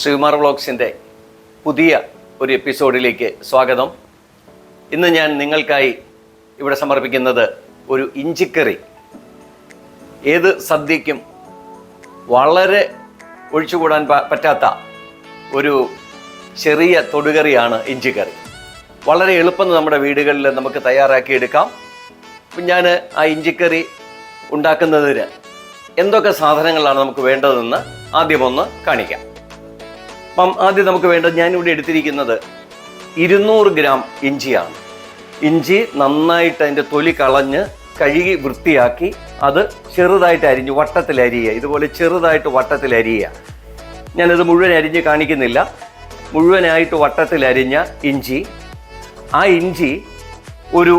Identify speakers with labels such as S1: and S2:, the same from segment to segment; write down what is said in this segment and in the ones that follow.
S1: ശ്രീകുമാർ വ്ളോഗ്സിന്റെ പുതിയ ഒരു എപ്പിസോഡിലേക്ക് സ്വാഗതം. ഇന്ന് ഞാൻ നിങ്ങൾക്കായി ഇവിടെ സമർപ്പിക്കുന്നത് ഒരു ഇഞ്ചിക്കറി. ഏത് സദ്യക്കും വളരെ ഒഴിച്ചുകൂടാൻ പറ്റാത്ത ഒരു ചെറിയ തൊടുകറിയാണ് ഇഞ്ചിക്കറി. വളരെ എളുപ്പം നമ്മുടെ വീടുകളിൽ നമുക്ക് തയ്യാറാക്കി എടുക്കാം ഞാൻ ആ ഇഞ്ചിക്കറി ഉണ്ടാക്കുന്നതിന് എന്തൊക്കെ സാധനങ്ങളാണ് നമുക്ക് വേണ്ടതെന്ന് ആദ്യമൊന്ന് കാണിക്കാം. അപ്പം ആദ്യം നമുക്ക് വേണ്ടത് ഞാനിവിടെ എടുത്തിരിക്കുന്നത് ഇരുന്നൂറ് ഗ്രാം ഇഞ്ചിയാണ്. ഇഞ്ചി നന്നായിട്ട് അതിന്റെ തൊലി കളഞ്ഞ് കഴുകി വൃത്തിയാക്കി അത് ചെറുതായിട്ട് അരിഞ്ഞ് വട്ടത്തിൽ അരിയുക. ഇതുപോലെ ചെറുതായിട്ട് വട്ടത്തിൽ അരിയുക. ഞാനത് മുഴുവൻ അരിഞ്ഞ് കാണിക്കുന്നില്ല. മുഴുവനായിട്ട് വട്ടത്തിൽ അരിഞ്ഞ ഇഞ്ചി. ആ ഇഞ്ചി ഒരു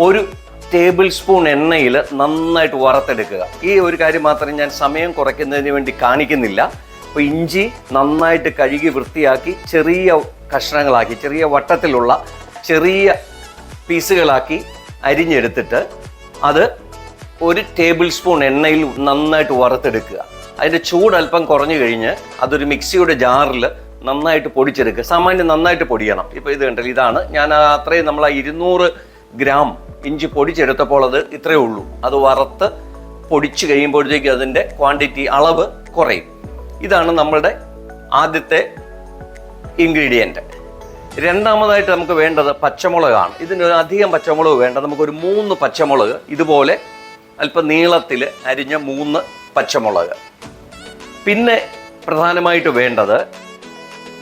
S1: ഒരു ടേബിൾ സ്പൂൺ എണ്ണയിൽ നന്നായിട്ട് വറുത്തെടുക്കുക. ഈ ഒരു കാര്യം മാത്രം ഞാൻ സമയം കുറയ്ക്കുന്നതിന് വേണ്ടി കാണിക്കുന്നില്ല. അപ്പോൾ ഇഞ്ചി നന്നായിട്ട് കഴുകി വൃത്തിയാക്കി ചെറിയ കഷ്ണങ്ങളാക്കി ചെറിയ വട്ടത്തിലുള്ള ചെറിയ പീസുകളാക്കി അരിഞ്ഞെടുത്തിട്ട് അത് ഒരു ടേബിൾ സ്പൂൺ എണ്ണയിൽ നന്നായിട്ട് വറുത്തെടുക്കുക. അതിന്റെ ചൂട് അല്പം കുറഞ്ഞു കഴിഞ്ഞ് അതൊരു മിക്സിയുടെ ജാറിൽ നന്നായിട്ട് പൊടിച്ചെടുക്കുക. സാമാന്യം നന്നായിട്ട് പൊടിയണം. ഇപ്പോൾ ഇത് കണ്ടല്ലോ ഇതാണ്. ഞാൻ അത്രയും നമ്മൾ ആ ഇരുന്നൂറ് ഗ്രാം ഇഞ്ചി പൊടിച്ചെടുത്തപ്പോൾ അത് ഇത്രയേ ഉള്ളൂ. അത് വറുത്ത് പൊടിച്ച് കഴിയുമ്പോഴത്തേക്ക് അതിന്റെ ക്വാണ്ടിറ്റി അളവ് കുറയും. ഇതാണ് നമ്മളുടെ ആദ്യത്തെ ഇൻഗ്രീഡിയന്റ് രണ്ടാമതായിട്ട് നമുക്ക് വേണ്ടത് പച്ചമുളകാണ്. ഇതിന് അധികം പച്ചമുളക് വേണ്ട. നമുക്കൊരു മൂന്ന് പച്ചമുളക് ഇതുപോലെ അല്പം നീളത്തിൽ അരിഞ്ഞ മൂന്ന് പച്ചമുളക്. പിന്നെ പ്രധാനമായിട്ട് വേണ്ടത്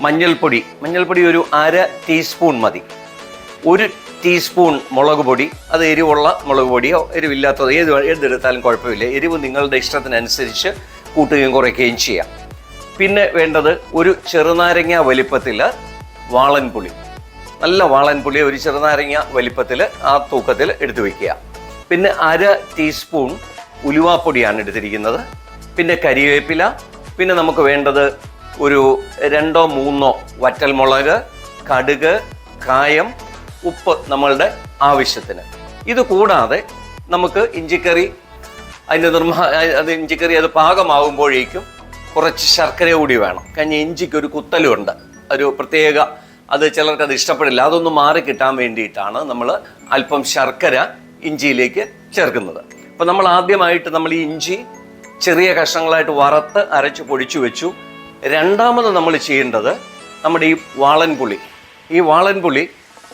S1: മഞ്ഞൾപ്പൊടി. മഞ്ഞൾപ്പൊടി ഒരു അര ടീസ്പൂൺ മതി. ഒരു ടീസ്പൂൺ മുളക് പൊടി. അത് എരിവുള്ള മുളക് പൊടിയോ എരിവില്ലാത്തതോ ഏത് വേ- കുഴപ്പമില്ല. എരിവ് നിങ്ങളുടെ ഇഷ്ടത്തിനനുസരിച്ച് കൂട്ടുകയും കുറയ്ക്കുകയും ചെയ്യാം. പിന്നെ വേണ്ടത് ഒരു ചെറുനാരങ്ങ വലിപ്പത്തിൽ വാളൻപുളി. നല്ല വാളൻപുളി ഒരു ചെറുനാരങ്ങ വലിപ്പത്തിൽ ആ തൂക്കത്തിൽ എടുത്തു വെക്കുക. പിന്നെ അര ടീസ്പൂൺ ഉലുവാപ്പൊടിയാണ് എടുത്തിരിക്കുന്നത്. പിന്നെ കരിവേപ്പില. പിന്നെ നമുക്ക് വേണ്ടത് ഒരു രണ്ടോ മൂന്നോ വറ്റൽമുളക് കടുക് കായം ഉപ്പ് നമ്മളുടെ ആവശ്യത്തിന്. ഇത് കൂടാതെ നമുക്ക് ഇഞ്ചിക്കറി അതിന്റെ നിർമ്മാ അത് ഇഞ്ചിക്കറി അത് പാകമാകുമ്പോഴേക്കും കുറച്ച് ശർക്കര കൂടി വേണം. കഴിഞ്ഞ ഇഞ്ചിക്ക് ഒരു കുത്തലുണ്ട്. ഒരു പ്രത്യേക അത് ചിലർക്ക് അത് ഇഷ്ടപ്പെടില്ല. അതൊന്ന് മാറി കിട്ടാൻ വേണ്ടിയിട്ടാണ് നമ്മൾ അല്പം ശർക്കര ഇഞ്ചിയിലേക്ക് ചേർക്കുന്നത്. അപ്പം നമ്മൾ ആദ്യമായിട്ട് നമ്മൾ ഈ ഇഞ്ചി ചെറിയ കഷ്ണങ്ങളായിട്ട് വറുത്ത് അരച്ച് പൊടിച്ചു വെച്ചു. രണ്ടാമത് നമ്മൾ ചെയ്യേണ്ടത് നമ്മുടെ ഈ വാളൻപുളി. ഈ വാളൻപുളി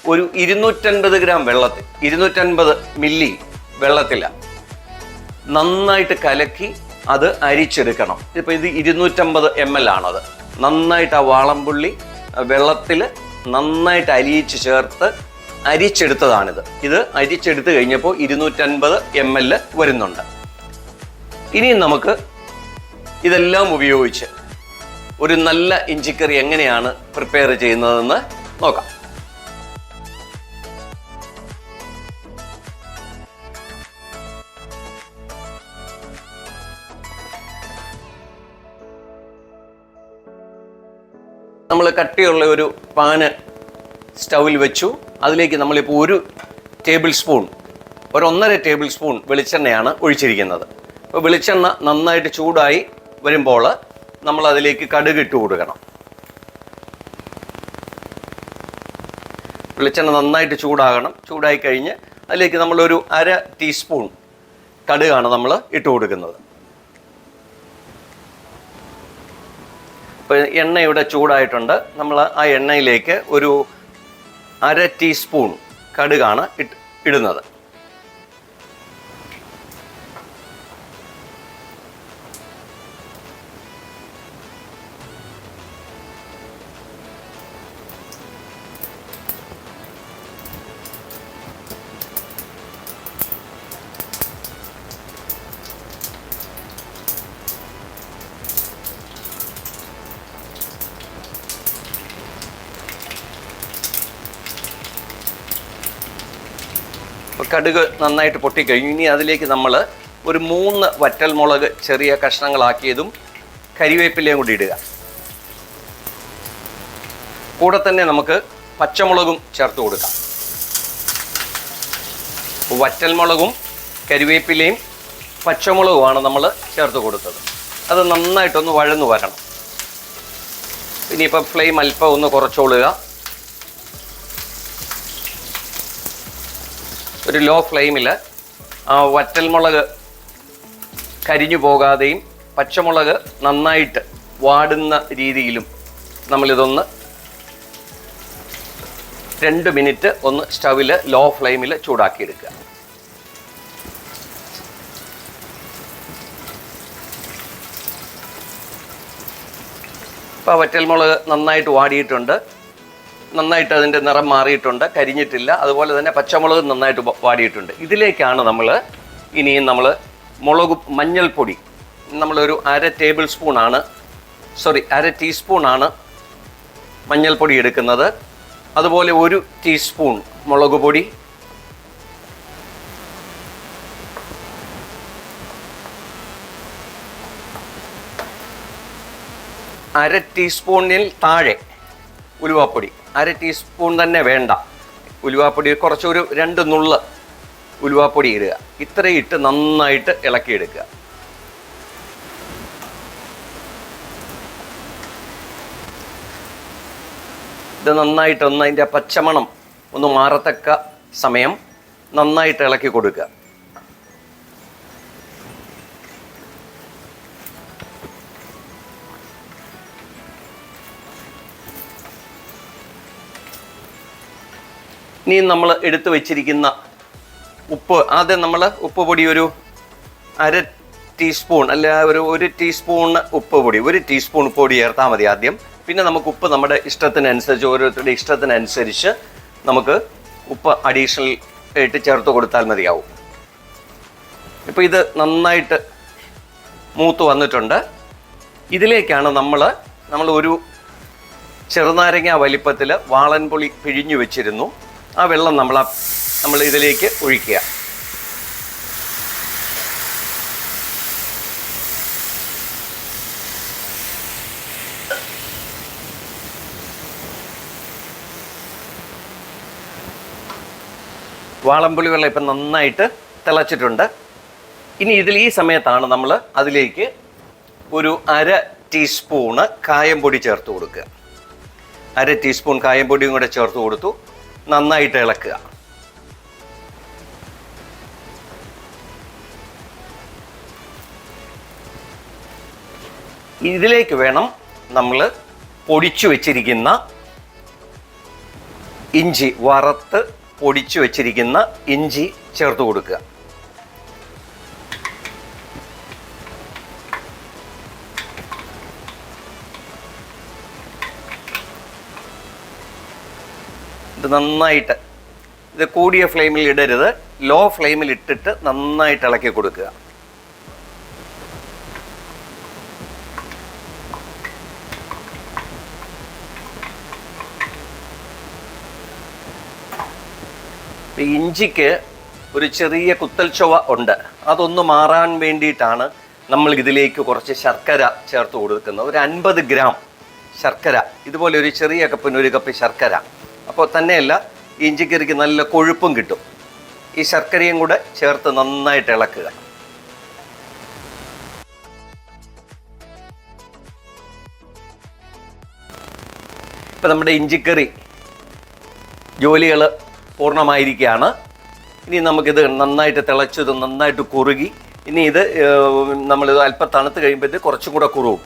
S1: ഒരു ഇരുന്നൂറ്റൻപത് ഗ്രാം വെള്ളത്തിൽ ഇരുന്നൂറ്റൻപത് മില്ലി വെള്ളത്തിലാണ് നന്നായിട്ട് കലക്കി അത് അരിച്ചെടുക്കണം. ഇപ്പോൾ ഇത് ഇരുന്നൂറ്റമ്പത് എം എൽ ആണത്. നന്നായിട്ട് ആ വാളംപുള്ളി വെള്ളത്തിൽ നന്നായിട്ട് അലിയിച്ച് ചേർത്ത് അരിച്ചെടുത്തതാണിത്. ഇത് അരിച്ചെടുത്ത് കഴിഞ്ഞപ്പോൾ ഇരുന്നൂറ്റൻപത് എം എൽ വരുന്നുണ്ട്. ഇനിയും നമുക്ക് ഇതെല്ലാം ഉപയോഗിച്ച് ഒരു നല്ല ഇഞ്ചിക്കറി എങ്ങനെയാണ് പ്രിപ്പയർ ചെയ്യുന്നതെന്ന് നോക്കാം. കട്ടിയുള്ള ഒരു പാന് സ്റ്റൗവിൽ വെച്ചു. അതിലേക്ക് നമ്മളിപ്പോൾ ഒരു ടേബിൾ സ്പൂൺ ഒരു ഒന്നര ടേബിൾ സ്പൂൺ വെളിച്ചെണ്ണയാണ് ഒഴിച്ചിരിക്കുന്നത്. അപ്പോൾ വെളിച്ചെണ്ണ നന്നായിട്ട് ചൂടായി വരുമ്പോൾ നമ്മൾ അതിലേക്ക് കടുക് ഇട്ട് കൊടുക്കണം. വെളിച്ചെണ്ണ നന്നായിട്ട് ചൂടാകണം. ചൂടായി കഴിഞ്ഞ് അതിലേക്ക് നമ്മളൊരു അര ടീസ്പൂൺ കടുകാണ് നമ്മൾ ഇട്ട് കൊടുക്കുന്നത്. ഇപ്പോൾ എണ്ണ ഇവിടെ ചൂടായിട്ടുണ്ട്. നമ്മൾ ആ എണ്ണയിലേക്ക് ഒരു അര ടീസ്പൂൺ കടുകാണ് ഇടുന്നത്. കടുക് നന്നായിട്ട് പൊട്ടിക്കഴിഞ്ഞു. ഇനി അതിലേക്ക് നമ്മൾ ഒരു മൂന്ന് വറ്റൽമുളക് ചെറിയ കഷ്ണങ്ങളാക്കിയതും കരിവേപ്പിലയും കൂടി ഇടുക. കൂടെ തന്നെ നമുക്ക് പച്ചമുളകും ചേർത്ത് കൊടുക്കാം. വറ്റൽമുളകും കരിവേപ്പിലയും പച്ചമുളകുമാണ് നമ്മൾ ചേർത്ത് കൊടുത്തത്. അത് നന്നായിട്ടൊന്ന് വഴന്നു വരണം. ഇനിയിപ്പോൾ ഫ്ലെയിം അല്പം ഒന്ന് കുറച്ചോളുക ഒരു ലോ ഫ്ലെയിമിൽ വറ്റൽമുളക് കരിഞ്ഞു പോകാതെയും പച്ചമുളക് നന്നായിട്ട് വാടുന്ന രീതിയിലും നമ്മളിതൊന്ന് രണ്ട് മിനിറ്റ് ഒന്ന് സ്റ്റവിൽ ലോ ഫ്ലെയിമിൽ ചൂടാക്കിയെടുക്കുക. ഇപ്പോൾ വറ്റൽമുളക് നന്നായിട്ട് വാടിയിട്ടുണ്ട്. നന്നായിട്ട് അതിന്റെ നിറം മാറിയിട്ടുണ്ട് കരിഞ്ഞിട്ടില്ല. അതുപോലെ തന്നെ പച്ചമുളക് നന്നായിട്ട് വാടിയിട്ടുണ്ട്. ഇതിലേക്കാണ് നമ്മൾ ഇനിയും നമ്മൾ മുളക് മഞ്ഞൾപ്പൊടി. നമ്മളൊരു അര ടേബിൾ സ്പൂണാണ് സോറി അര ടീസ്പൂണാണ് മഞ്ഞൾപ്പൊടി എടുക്കുന്നത്. അതുപോലെ ഒരു ടീസ്പൂൺ മുളക് പൊടി. അര ടീസ്പൂണിൽ താഴെ ഉലുവാപ്പൊടി. അര ടീസ്പൂൺ തന്നെ വേണ്ട. ഉലുവാപ്പൊടി കുറച്ചൊരു രണ്ട് നുള്ള് ഉലുവാപ്പൊടി ഇടുക. ഇത്രയും ഇട്ട് നന്നായിട്ട് ഇളക്കിയെടുക്കുക. ഇത് നന്നായിട്ടൊന്ന് അതിന്റെ പച്ചമണം ഒന്ന് മാറത്തക്ക സമയം നന്നായിട്ട് ഇളക്കി കൊടുക്കുക. ഇനി നമ്മൾ എടുത്തു വെച്ചിരിക്കുന്ന ഉപ്പ് ആദ്യം നമ്മൾ ഉപ്പ് പൊടി ഒരു അര ടീസ്പൂൺ അല്ല ഒരു ഒരു ടീസ്പൂൺ ഉപ്പ് പൊടി ഒരു ടീസ്പൂൺ ഉപ്പ് പൊടി ചേർത്താൽ മതി ആദ്യം. പിന്നെ നമുക്ക് ഉപ്പ് നമ്മുടെ ഇഷ്ടത്തിനനുസരിച്ച് ഓരോരുത്തരുടെ ഇഷ്ടത്തിനനുസരിച്ച് നമുക്ക് ഉപ്പ് അഡീഷണൽ ആയിട്ട് ചേർത്ത് കൊടുത്താൽ മതിയാവും. ഇപ്പോൾ ഇത് നന്നായിട്ട് മൂത്ത് വന്നിട്ടുണ്ട്. ഇതിലേക്കാണ് നമ്മൾ നമ്മൾ ഒരു ചെറുനാരങ്ങ വലിപ്പത്തിൽ വാളൻപുളി പിഴിഞ്ഞു വെച്ചിരുന്നു. ആ വെള്ളം നമ്മൾ നമ്മൾ ഇതിലേക്ക് ഒഴിക്കുക. വാളംപുളി വെള്ളം ഇപ്പം നന്നായിട്ട് തിളച്ചിട്ടുണ്ട്. ഇനി ഇതിൽ ഈ സമയത്താണ് നമ്മൾ അതിലേക്ക് ഒരു അര ടീസ്പൂണ് കായംപൊടി ചേർത്ത് കൊടുക്കുക. അര ടീസ്പൂൺ കായംപൊടിയും കൂടെ ചേർത്ത് കൊടുത്തു. നന്നായിട്ട് ഇളക്കുക. ഇതിലേക്ക് വേണം നമ്മൾ പൊടിച്ചു വെച്ചിരിക്കുന്ന ഇഞ്ചി വറുത്ത് പൊടിച്ചു വെച്ചിരിക്കുന്ന ഇഞ്ചി ചേർത്ത് കൊടുക്കുക. ഇത് നന്നായിട്ട് ഇത് കൂടിയ ഫ്ലെയിമിൽ ഇടരുത്. ലോ ഫ്ലെയിമിൽ ഇട്ടിട്ട് നന്നായിട്ട് ഇളക്കി കൊടുക്കുക. ഇഞ്ചിക്ക് ഒരു ചെറിയ കുത്തൽ ചൊവ ഉണ്ട്. അതൊന്ന് മാറാൻ വേണ്ടിയിട്ടാണ് നമ്മൾ ഇതിലേക്ക് കുറച്ച് ശർക്കര ചേർത്ത് കൊടുക്കുന്നത്. ഒരു അൻപത് ഗ്രാം ശർക്കര. ഇതുപോലെ ഒരു ചെറിയ കപ്പിന് ഒരു കപ്പ് ശർക്കര. അപ്പോൾ തന്നെയല്ല ഇഞ്ചിക്കറിക്ക് നല്ല കൊഴുപ്പും കിട്ടും. ഈ ശർക്കരയും കൂടെ ചേർത്ത് നന്നായിട്ട് ഇളക്കുക. ഇപ്പം നമ്മുടെ ഇഞ്ചിക്കറി ജോലികൾ പൂർണമായിരിക്കുകയാണ്. ഇനി നമുക്കിത് നന്നായിട്ട് തിളച്ചത് നന്നായിട്ട് കുറുകി ഇനി ഇത് നമ്മളിത് അല്പം തണുത്ത് കഴിയുമ്പോൾ ഇത് കുറച്ചും കൂടെ കുറുവും.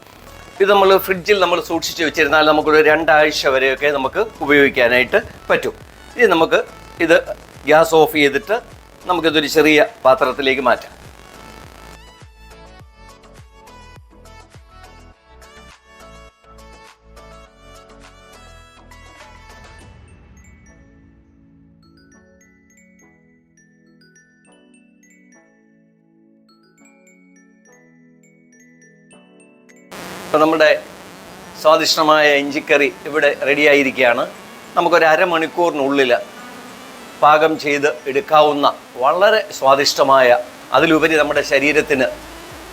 S1: ഇത് നമ്മൾ ഫ്രിഡ്ജിൽ നമ്മൾ സൂക്ഷിച്ച് വെച്ചിരുന്നാൽ നമുക്കൊരു രണ്ടാഴ്ച വരെയൊക്കെ നമുക്ക് ഉപയോഗിക്കാനായിട്ട് പറ്റും. ഇനി നമുക്ക് ഇത് ഗ്യാസ് ഓഫ് ചെയ്തിട്ട് നമുക്കിതൊരു ചെറിയ പാത്രത്തിലേക്ക് മാറ്റാം. ഇപ്പം നമ്മുടെ സ്വാദിഷ്ടമായ ഇഞ്ചിക്കറി ഇവിടെ റെഡിയായിരിക്കുകയാണ്. നമുക്കൊരു അരമണിക്കൂറിനുള്ളിൽ പാകം ചെയ്ത് എടുക്കാവുന്ന വളരെ സ്വാദിഷ്ടമായ അതിലുപരി നമ്മുടെ ശരീരത്തിന്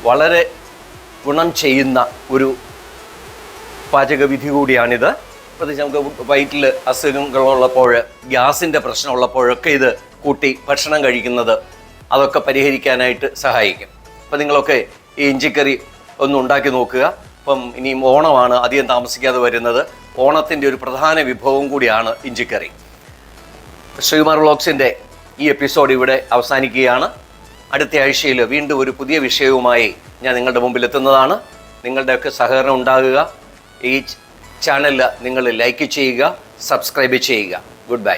S1: വളരെ ഗുണം ചെയ്യുന്ന ഒരു പാചകവിധി കൂടിയാണിത്. പ്രത്യേകിച്ച് നമുക്ക് വയറ്റിൽ അസുഖങ്ങളുള്ളപ്പോൾ ഗ്യാസിന്റെ പ്രശ്നമുള്ളപ്പോഴൊക്കെ ഇത് കൂട്ടി ഭക്ഷണം കഴിക്കുന്നത് അതൊക്കെ പരിഹരിക്കാനായിട്ട് സഹായിക്കും. അപ്പം നിങ്ങളൊക്കെ ഈ ഇഞ്ചിക്കറി ഒന്ന് ഉണ്ടാക്കി നോക്കുക. ഇപ്പം ഇനിയും ഓണമാണ് അധികം താമസിക്കാതെ വരുന്നത്. ഓണത്തിന്റെ ഒരു പ്രധാന വിഭവം കൂടിയാണ് ഇഞ്ചിക്കറി. ശ്രീകുമാർ വ്ളോഗ്സിന്റെ ഈ എപ്പിസോഡ് ഇവിടെ അവസാനിക്കുകയാണ്. അടുത്ത ആഴ്ചയിൽ വീണ്ടും ഒരു പുതിയ വിഷയവുമായി ഞാൻ നിങ്ങളുടെ മുമ്പിൽ എത്തുന്നതാണ്. നിങ്ങളുടെയൊക്കെ സഹകരണം ഉണ്ടാകുക. ഈ ചാനൽ നിങ്ങൾ ലൈക്ക് ചെയ്യുക സബ്സ്ക്രൈബ് ചെയ്യുക. Good bye.